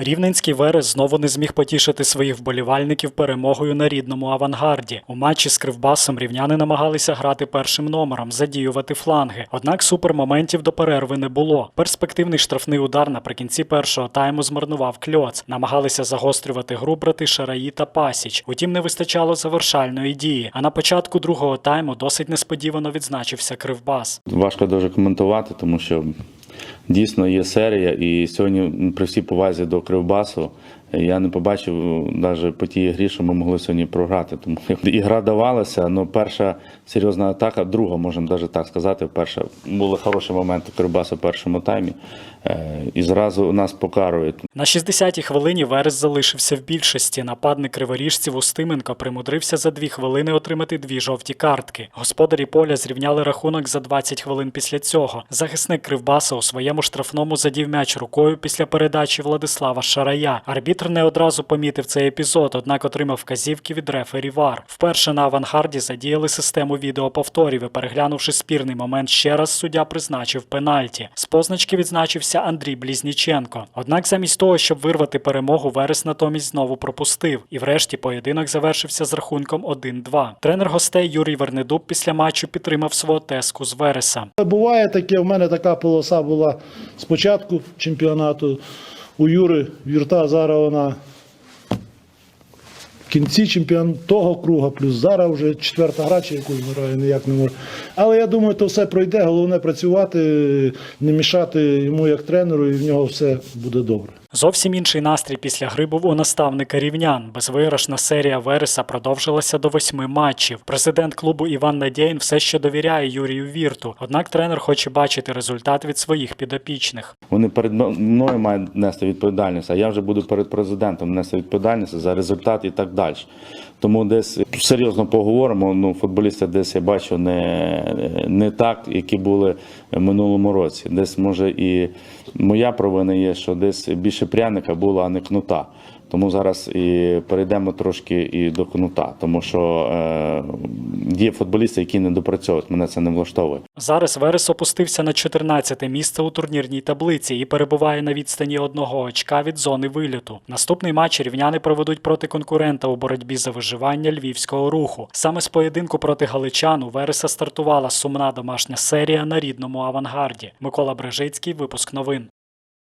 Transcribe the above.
Рівненський Верес знову не зміг потішити своїх вболівальників перемогою на рідному авангарді. У матчі з Кривбасом рівняни намагалися грати першим номером, задіювати фланги. Однак супермоментів до перерви не було. Перспективний штрафний удар наприкінці першого тайму змарнував кльоц. Намагалися загострювати гру брати Шараї та Пасіч. Утім, не вистачало завершальної дії. А на початку другого тайму досить несподівано відзначився Кривбас. Важко дуже коментувати, тому що дійсно є серія, і сьогодні при всій повазі до Кривбасу я не побачив навіть по тій грі, що ми могли сьогодні програти. Тому ігра давалася, але перша серйозна атака, друга, можемо навіть так сказати. Перша були хороші моменти Кривбасу в першому таймі, е, і зразу нас покарують. На 60-й хвилині Верес залишився в більшості. Нападник криворіжців Устименко примудрився за дві хвилини отримати дві жовті картки. Господарі поля зрівняли рахунок за 20 хвилин після цього. Захисник Кривбаса у своєму штрафному задів м'яч рукою після передачі Владислава Шарая. Арбітр не одразу помітив цей епізод, однак отримав вказівки від рефері ВАР. Вперше на авангарді задіяли систему відеоповторів і переглянувши спірний момент ще раз, суддя призначив пенальті. З позначки відзначився Андрій Блізніченко. Однак замість того, щоб вирвати перемогу, Верес натомість знову пропустив. І врешті поєдинок завершився з рахунком 1-2. Тренер гостей Юрій Вернедуб після матчу підтримав свого теску з Вереса. Буває таке, в мене така полоса була спочатку чемпіонату. У Юри Вірта зараз вона в кінці чемпіон того круга, плюс зараз вже четверта гра, чи яку грає, ніяк не може. Але я думаю, то все пройде. Головне працювати, не мішати йому як тренеру, і в нього все буде добре. Зовсім інший настрій після гри був у наставника рівнян. Безвиграшна серія Вереса продовжилася до восьми матчів. Президент клубу Іван Надєєн все ще довіряє Юрію Вірту. Однак тренер хоче бачити результат від своїх підопічних. Вони перед мною мають нести відповідальність, а я вже буду перед президентом нести відповідальність за результат і так далі. Тому десь серйозно поговоримо. Ну, футболісти десь я бачу не, не так, які були в минулому році. Десь може і моя провина є, що десь більше пряника було, а не кнута. Тому зараз і перейдемо трошки і до кнута, тому що е, є футболісти, які не допрацьовують. Мене це не влаштовує. Зараз Верес опустився на 14-те місце у турнірній таблиці і перебуває на відстані одного очка від зони вильоту. Наступний матч рівняни проведуть проти конкурента у боротьбі за виживання львівського руху. Саме з поєдинку проти галичан у Вереса стартувала сумна домашня серія на рідному авангарді. Микола Брежицький, випуск новин.